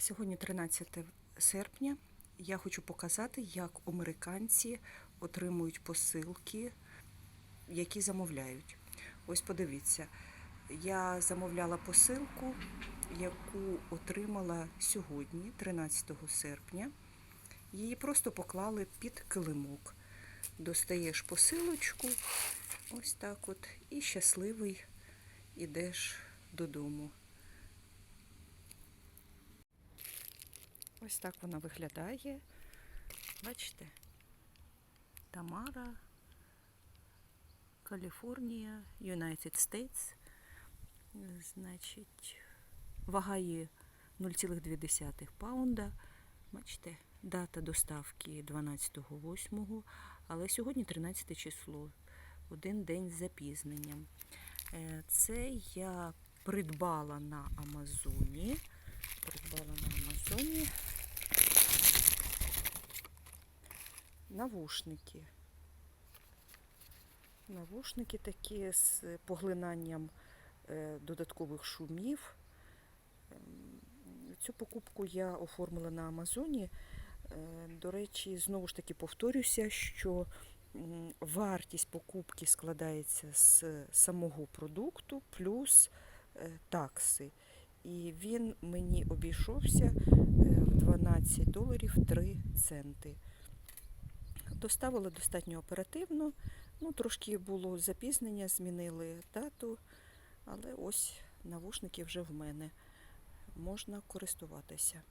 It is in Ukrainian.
Сьогодні 13 серпня. Я хочу показати, як американці отримують посилки, які замовляють. Ось подивіться, я замовляла посилку, яку отримала сьогодні, 13 серпня. Її просто поклали під килимок. Достаєш посилочку, ось так от, і щасливий ідеш додому. Ось так вона виглядає. Бачите? Тамара, Каліфорнія, United States. Значить, вагає 0,2 паунда. Бачите, дата доставки 12.08, але сьогодні 13 число. Один день з запізненням. Е, Це я придбала на Амазоні. Придбала на Амазоні навушники. Навушники такі з поглинанням е, додаткових шумів. Ем, Цю покупку я оформила на Амазоні. Е, До речі, знову ж таки повторюся, що вартість покупки складається з самого продукту плюс е, такси. І він мені обійшовся в 12 доларів 3 центи. Доставили достатньо оперативно. Ну, трошки було запізнення, змінили дату, але ось навушники вже в мене. Можна користуватися.